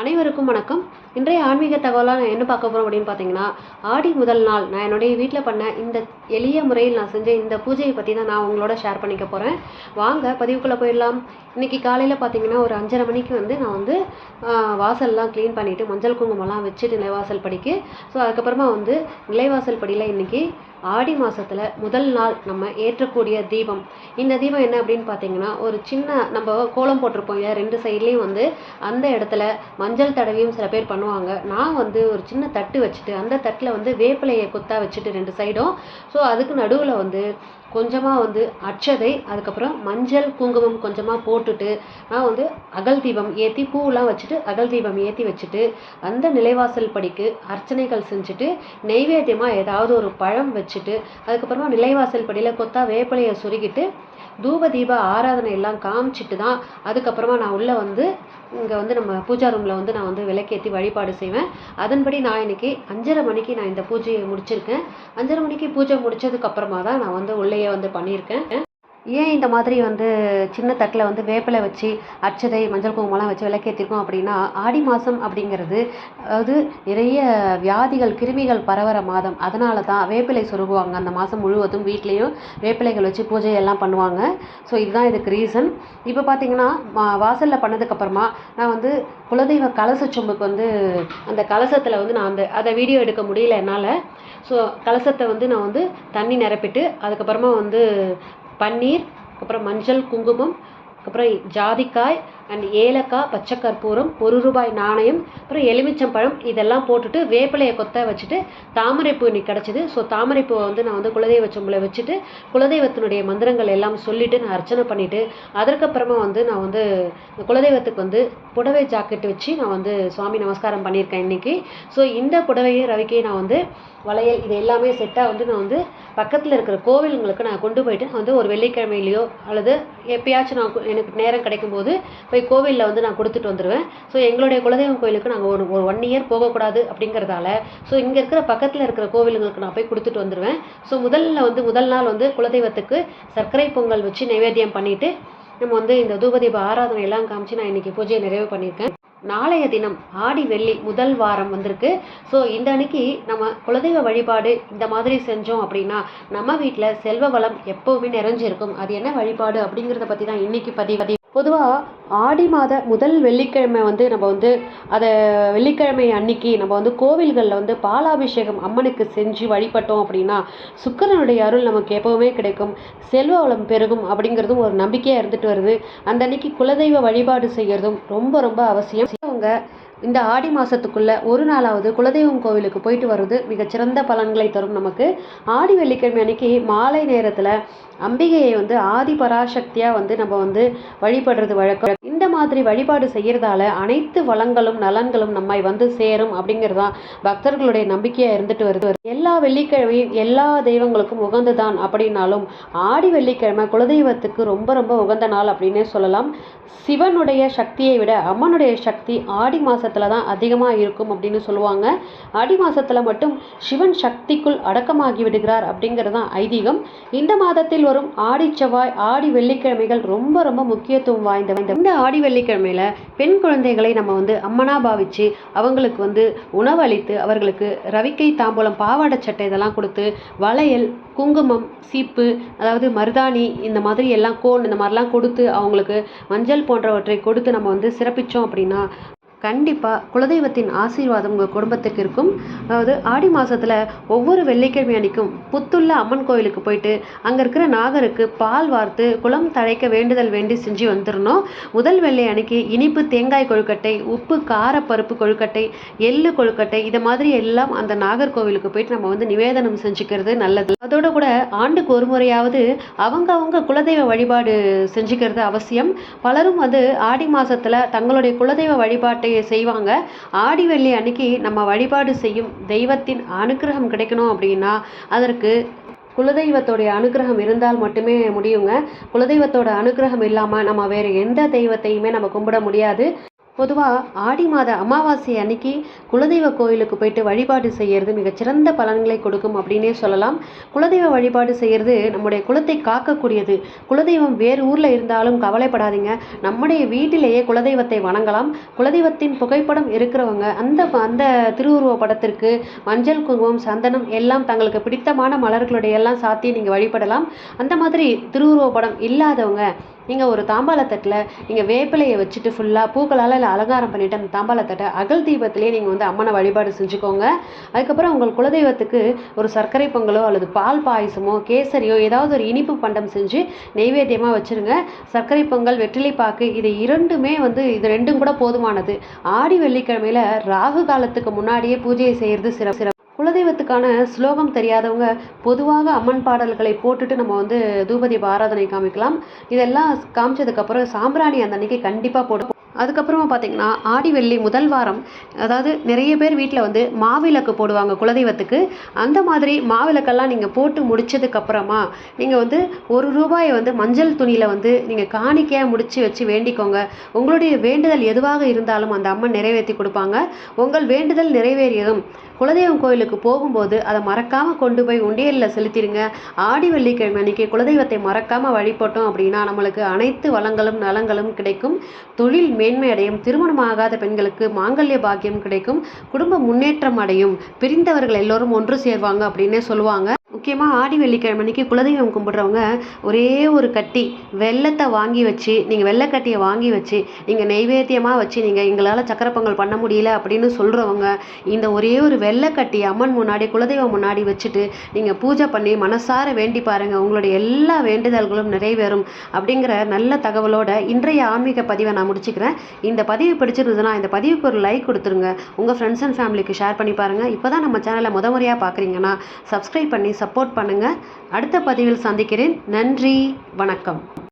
அனைவருக்கும் வணக்கம். இன்றைய ஆன்மீக தகவலாக நான் என்ன பார்க்க போகிறோம் அப்படின்னு பார்த்தீங்கன்னா ஆடி முதல் நாள் நான் என்னுடைய வீட்டில் பண்ண இந்த எளிய முறையில் நான் செஞ்ச இந்த பூஜையை பற்றி தான் நான் உங்களோட ஷேர் பண்ணிக்க போகிறேன் வாங்க பதிவுக்குள்ளே போயிடலாம். இன்றைக்கி காலையில் பார்த்தீங்கன்னா ஒரு அஞ்சரை மணிக்கு வந்து நான் வந்து வாசல்லாம் க்ளீன் பண்ணிவிட்டு மஞ்சள் குங்குமம்லாம் வச்சுட்டு நிலைவாசல் படிக்கு. ஸோ அதுக்கப்புறமா வந்து நிலைவாசல் படியில் இன்றைக்கி ஆடி மாதத்தில் முதல் நாள் நம்ம ஏற்றக்கூடிய தீபம். இந்த தீபம் என்ன அப்படின்னு பார்த்தீங்கன்னா ஒரு சின்ன நம்ம கோலம் போட்டிருப்போம் இல்லையா ரெண்டு சைட்லேயும் வந்து அந்த இடத்துல மஞ்சள் தடவியும் சில பேர் பண்ணுவாங்க. நான் வந்து ஒரு சின்ன தட்டு வச்சுட்டு அந்த தட்டில் வந்து வேப்பிலையை கொத்தா வச்சுட்டு ரெண்டு சைடும். ஸோ அதுக்கு நடுவில் வந்து கொஞ்சமாக வந்து அட்சதை அதுக்கப்புறம் மஞ்சள் குங்குமம் கொஞ்சமாக போட்டுட்டு நான் வந்து அகல் தீபம் ஏற்றி பூவெலாம் வச்சுட்டு அகல் தீபம் ஏற்றி வச்சுட்டு அந்த நிலைவாசல் படிக்கு அர்ச்சனைகள் செஞ்சுட்டு நெய்வேத்தியமாக ஏதாவது ஒரு பழம் வச்சுட்டு அதுக்கப்புறமா நிலைவாசல் படியில் கொத்தா வேப்பிலையை சுருகிட்டு தூப தீப ஆராதனை எல்லாம் காமிச்சிட்டு தான் அதுக்கப்புறமா நான் உள்ளே வந்து இங்கே வந்து நம்ம பூஜா ரூமில் வந்து நான் வந்து விளக்கேற்றி வழிபாடு செய்வேன். அதன்படி நான் இன்னைக்கு அஞ்சரை மணிக்கு நான் இந்த பூஜையை முடிச்சிருக்கேன். அஞ்சரை மணிக்கு பூஜை முடித்ததுக்கப்புறமா தான் நான் வந்து உள்ளேயே வந்து பண்ணியிருக்கேன் ஏன் இந்த மாதிரி வந்து சின்ன தட்டில் வந்து வேப்பிலை வச்சு அச்சதை மஞ்சள் குங்குமம்லாம் வச்சு விளக்கேற்றிருக்கோம் அப்படின்னா ஆடி மாதம் அப்படிங்கிறது அதாவது நிறைய வியாதிகள் கிருமிகள் பரவற மாதம். அதனால தான் வேப்பிலை சொருகுவாங்க. அந்த மாதம் முழுவதும் வீட்லேயும் வேப்பிலைகள் வச்சு பூஜை எல்லாம் பண்ணுவாங்க. ஸோ இதுதான் இதுக்கு ரீசன் இப்போ பார்த்தீங்கன்னா வாசலில் பண்ணதுக்கப்புறமா நான் வந்து குலதெய்வ கலச சொம்புக்கு வந்து அந்த கலசத்தில் வந்து நான் அந்த அதை வீடியோ எடுக்க முடியல என்னால். ஸோ கலசத்தை வந்து நான் வந்து தண்ணி நிரப்பிட்டு அதுக்கப்புறமா வந்து பன்னீர் அப்புறம் மஞ்சள் குங்குமம் அப்புறம் ஜாதிக்காய் அண்ட் ஏலக்காய் பச்சை கற்பூரம் ஒரு ரூபாய் நாணயம் அப்புறம் எலுமிச்சம்பழம் இதெல்லாம் போட்டுட்டு வேப்பிலையை கொத்த வச்சுட்டு தாமரைப்பூ இன்னைக்கு கிடச்சிது. ஸோ தாமரைப்பூவை வந்து நான் வந்து குலதெய்வ சொம்பில் வச்சுட்டு குலதெய்வத்தினுடைய மந்திரங்கள் எல்லாம் சொல்லிவிட்டு நான் அர்ச்சனை பண்ணிவிட்டு அதற்கப்புறமா வந்து நான் வந்து இந்த குலதெய்வத்துக்கு வந்து புடவை ஜாக்கெட் வச்சு நான் வந்து சுவாமி நமஸ்காரம் பண்ணியிருக்கேன் இன்னைக்கு. ஸோ இந்த புடவையை ரவிக்கை நான் வந்து வளையல் இது எல்லாமே செட்டாக வந்து நான் வந்து பக்கத்தில் இருக்கிற கோவிலுங்களுக்கு நான் கொண்டு போயிட்டு நான் வந்து ஒரு வெள்ளிக்கிழமையிலையோ அல்லது எப்பயாச்சும் நான் எனக்கு நேரம் கிடைக்கும் போது போய் கோவிலில் வந்து நான் கொடுத்துட்டு வந்துடுவேன் ஸோ எங்களுடைய குலதெய்வம் கோயிலுக்கு நாங்கள் ஒரு ஒரு ஒன் இயர் போகக்கூடாது அப்படிங்கிறதால ஸோ இங்கே இருக்கிற பக்கத்தில் இருக்கிற கோவிலுங்களுக்கு நான் போய் கொடுத்துட்டு வந்துடுவேன் ஸோ முதல்ல வந்து முதல் நாள் வந்து குலதெய்வத்துக்கு சர்க்கரை பொங்கல் வச்சு நைவேத்தியம் பண்ணிட்டு நம்ம வந்து இந்த தூபதீப ஆராதனை எல்லாம் காமிச்சு நான் இன்னைக்கு பூஜையை நிறைவு பண்ணியிருக்கேன். நாளைய தினம் ஆடி வெள்ளி முதல் வாரம் வந்திருக்கு. ஸோ இந்த அன்னைக்கு நம்ம குலதெய்வ வழிபாடு இந்த மாதிரி செஞ்சோம் அப்படின்னா நம்ம வீட்டில் செல்வ வளம் எப்போவுமே நிறைஞ்சிருக்கும். அது என்ன வழிபாடு அப்படிங்கிறத பற்றி தான் இன்னைக்கு பதிவு பொதுவாக ஆடி மாத முதல் வெள்ளிக்கிழமை வந்து நம்ம வந்து அதை வெள்ளிக்கிழமை அன்னைக்கு நம்ம வந்து கோவில்களில் வந்து பாலாபிஷேகம் அம்மனுக்கு செஞ்சு வழிபட்டோம் அப்படின்னா சுக்கிரனுடைய அருள் நமக்கு எப்போவுமே கிடைக்கும். செல்வ வளம் பெருகும் அப்படிங்கிறதும் ஒரு நம்பிக்கையாக இருந்துட்டு வருது. அந்த அன்னைக்கு குலதெய்வ வழிபாடு செய்கிறதும் ரொம்ப ரொம்ப அவசியம். அவங்க இந்த ஆடி மாதத்துக்குள்ளே ஒரு நாளாவது குலதெய்வம் கோவிலுக்கு போயிட்டு வர்றது மிகச்சிறந்த பலன்களை தரும் நமக்கு. ஆடி வெள்ளிக்கிழமை அன்னைக்கு மாலை நேரத்தில் அம்பிகையை வந்து ஆதி பராசக்தியாக வந்து நம்ம வந்து வழிபடுறது வழக்கம். இந்த மாதிரி வழிபாடு செய்கிறதால அனைத்து வளங்களும் நலன்களும் நம்மை வந்து சேரும் அப்படிங்கிறது தான் பக்தர்களுடைய நம்பிக்கையாக இருந்துட்டு வருது. எல்லா வெள்ளிக்கிழமையும் எல்லா தெய்வங்களுக்கும் உகந்து தான் அப்படின்னாலும் ஆடி வெள்ளிக்கிழமை குலதெய்வத்துக்கு ரொம்ப ரொம்ப உகந்த நாள் அப்படின்னே சொல்லலாம். சிவனுடைய சக்தியை விட அம்மனுடைய சக்தி ஆடி மாதத்தில் தான் அதிகமாக இருக்கும் அப்படின்னு சொல்லுவாங்க. ஆடி மாதத்தில் மட்டும் சிவன் சக்திக்குள் அடக்கமாகி விடுகிறார் அப்படிங்கிறது தான் ஐதீகம். இந்த மாதத்தில் வரும் ஆடி செவ்வாய் ஆடி வெள்ளிக்கிழமைகள் ரொம்ப ரொம்ப முக்கியத்துவம் வாய்ந்த இந்த ஆடி வெள்ளிக்கிழமையில் பெண் குழந்தைகளை நம்ம வந்து அம்மனா பாவித்து அவங்களுக்கு வந்து உணவளித்து அவர்களுக்கு ரவிக்கை தாம்பூலம் பாவாடை சட்டை இதெல்லாம் கொடுத்து வளையல் குங்குமம் சீப்பு அதாவது மருதாணி இந்த மாதிரி எல்லாம் கோன் இந்த மாதிரிலாம் கொடுத்து அவங்களுக்கு மஞ்சள் போன்றவற்றை கொடுத்து நம்ம வந்து சிறப்பிச்சோம் அப்படின்னா கண்டிப்பாக குலதெய்வத்தின் ஆசீர்வாதம் உங்கள் குடும்பத்துக்கு இருக்கும். அதாவது ஆடி மாதத்தில் ஒவ்வொரு வெள்ளிக்கிழமை அன்னைக்கும் புத்துள்ள அம்மன் கோயிலுக்கு போயிட்டு அங்கே இருக்கிற நாகருக்கு பால் வார்த்து குளம் தழைக்க வேண்டுதல் வேண்டி செஞ்சு வந்துடணும் முதல் வெள்ளி அன்னைக்கு இனிப்பு தேங்காய் கொழுக்கட்டை உப்பு காரப்பருப்பு கொழுக்கட்டை எள்ளு கொழுக்கட்டை இதை மாதிரி எல்லாம் அந்த நாகர்கோவிலுக்கு போயிட்டு நம்ம வந்து நிவேதனம் செஞ்சுக்கிறது நல்லது. அதோட கூட ஆண்டுக்கு ஒரு முறையாவது அவங்க அவங்க குலதெய்வ வழிபாடு செஞ்சுக்கிறது அவசியம். பலரும் வந்து ஆடி மாதத்தில் தங்களுடைய குலதெய்வ வழிபாட்டை செய்வாங்க. ஆடி வெள்ளி அன்னைக்கு நம்ம வழிபாடு செய்யும் தெய்வத்தின் அனுக்கிரகம் கிடைக்கணும் அப்படின்னா அதற்கு குலதெய்வத்தோடைய அனுகிரகம் இருந்தால் மட்டுமே முடியுங்க. குலதெய்வத்தோட அனுக்கிரகம் இல்லாமல் நம்ம வேறு எந்த தெய்வத்தையுமே நம்ம கும்பிட முடியாது. பொதுவாக ஆடி மாத அமாவாசை அன்னைக்கு குலதெய்வ கோயிலுக்கு போயிட்டு வழிபாடு செய்கிறது மிகச்சிறந்த பலன்களை கொடுக்கும் அப்படின்னே சொல்லலாம். குலதெய்வ வழிபாடு செய்கிறது நம்முடைய குலத்தை காக்கக்கூடியது. குலதெய்வம் வேறு ஊரில் இருந்தாலும் கவலைப்படாதீங்க. நம்முடைய வீட்டிலேயே குலதெய்வத்தை வணங்கலாம். குலதெய்வத்தின் புகைப்படம் இருக்கிறவங்க அந்த அந்த திருவுருவ படத்திற்கு மஞ்சள் குங்குமம் சந்தனம் எல்லாம் தங்களுக்கு பிடித்தமான மலர்களுடைய எல்லாம் சாத்தி நீங்கள் வழிபடலாம். அந்த மாதிரி திருவுருவ படம் இல்லாதவங்க நீங்கள் ஒரு தாம்பாளத்தட்டில் நீங்கள் வேப்பிலையை வச்சுட்டு ஃபுல்லாக பூக்களால் இல்லை அலங்காரம் பண்ணிவிட்டு அந்த தாம்பாளத்தட்டை அகல் தீபத்திலே நீங்கள் வந்து அம்மனை வழிபாடு செஞ்சுக்கோங்க. அதுக்கப்புறம் உங்கள் குலதெய்வத்துக்கு ஒரு சர்க்கரை பொங்கலோ அல்லது பால் பாயசமோ கேசரியோ ஏதாவது ஒரு இனிப்பு பண்டம் செஞ்சு நெய்வேத்தியமாக வச்சுருங்க. சர்க்கரை பொங்கல் வெற்றிலை பாக்கு இது இரண்டுமே வந்து இது ரெண்டும் கூட போதுமானது. ஆடி வெள்ளிக்கிழமையில் ராகு காலத்துக்கு முன்னாடியே பூஜையை செய்கிறது சிற சிற குலதெய்வத்துக்கான ஸ்லோகம் தெரியாதவங்க பொதுவாக அம்மன் பாடல்களை போட்டுட்டு நம்ம வந்து தூபதீப ஆராதனை காமிக்கலாம். இதெல்லாம் காமிச்சதுக்கப்புறம் சாம்பிராணி அந்த அன்னைக்கு கண்டிப்பாக போடும் அதுக்கப்புறமா பார்த்தீங்கன்னா ஆடி வெள்ளி முதல் வாரம் அதாவது நிறைய பேர் வீட்டில் வந்து மாவிளக்கு போடுவாங்க குலதெய்வத்துக்கு. அந்த மாதிரி மாவிளக்கெல்லாம் நீங்கள் போட்டு முடிச்சதுக்கப்புறமா நீங்கள் வந்து ஒரு ரூபாயை வந்து மஞ்சள் துணியில் வந்து நீங்கள் காணிக்கையாக முடித்து வச்சு வேண்டிக்கோங்க. உங்களுடைய வேண்டுதல் எதுவாக இருந்தாலும் அந்த அம்மன் நிறைவேற்றி கொடுப்பாங்க. உங்கள் வேண்டுதல் நிறைவேறியதும் குலதெய்வம் கோயிலுக்கு போகும்போது அதை மறக்காமல் கொண்டு போய் உண்டியலில் செலுத்திடுங்க. ஆடி வெள்ளிக்கிழமை அன்றைக்கி குலதெய்வத்தை மறக்காமல் வழிபட்டோம் அப்படின்னா நம்மளுக்கு அனைத்து வளங்களும் நலங்களும் கிடைக்கும். தொழில் மேன்மை அடையும் திருமணமாகாத பெண்களுக்கு மாங்கல்ய பாக்கியம் கிடைக்கும் குடும்ப முன்னேற்றம் அடையும் பிரிந்தவர்கள் எல்லோரும் ஒன்று சேர்வாங்க அப்படின்னே சொல்லுவாங்க. முக்கியமாக ஆடி வெள்ளிக்கிழமை அன்றைக்கி குலதெய்வம் கும்பிட்றவங்க ஒரே ஒரு கட்டி வெள்ளத்தை வாங்கி வச்சு நீங்கள் வெள்ளைக்கட்டியை வாங்கி வச்சு நீங்கள் நெய்வேத்தியமாக வச்சு நீங்கள் எங்களால் சக்கரை பொங்கல் பண்ண முடியல அப்படின்னு சொல்கிறவங்க இந்த ஒரே ஒரு வெள்ளைக்கட்டி அம்மன் முன்னாடி குலதெய்வம் முன்னாடி வச்சுட்டு நீங்கள் பூஜை பண்ணி மனசார வேண்டி பாருங்கள் உங்களுடைய எல்லா வேண்டுதல்களும் நிறைவேறும் அப்படிங்கிற நல்ல தகவலோட இன்றைய ஆன்மீக பதிவை நான் முடிச்சுக்கிறேன். இந்த பதிவு பிடிச்சிருந்ததுன்னா இந்த பதிவுக்கு ஒரு லைக் கொடுத்துருங்க. உங்கள் ஃப்ரெண்ட்ஸ் அண்ட் ஃபேமிலிக்கு ஷேர் பண்ணி பாருங்கள் இப்போ தான் நம்ம சேனலை முத முறையாக பார்க்குறீங்கன்னா சப்ஸ்கிரைப் பண்ணி சப்போர்ட் பண்ணுங்கள் அடுத்த பதிவில் சந்திக்கிறேன். நன்றி. வணக்கம்.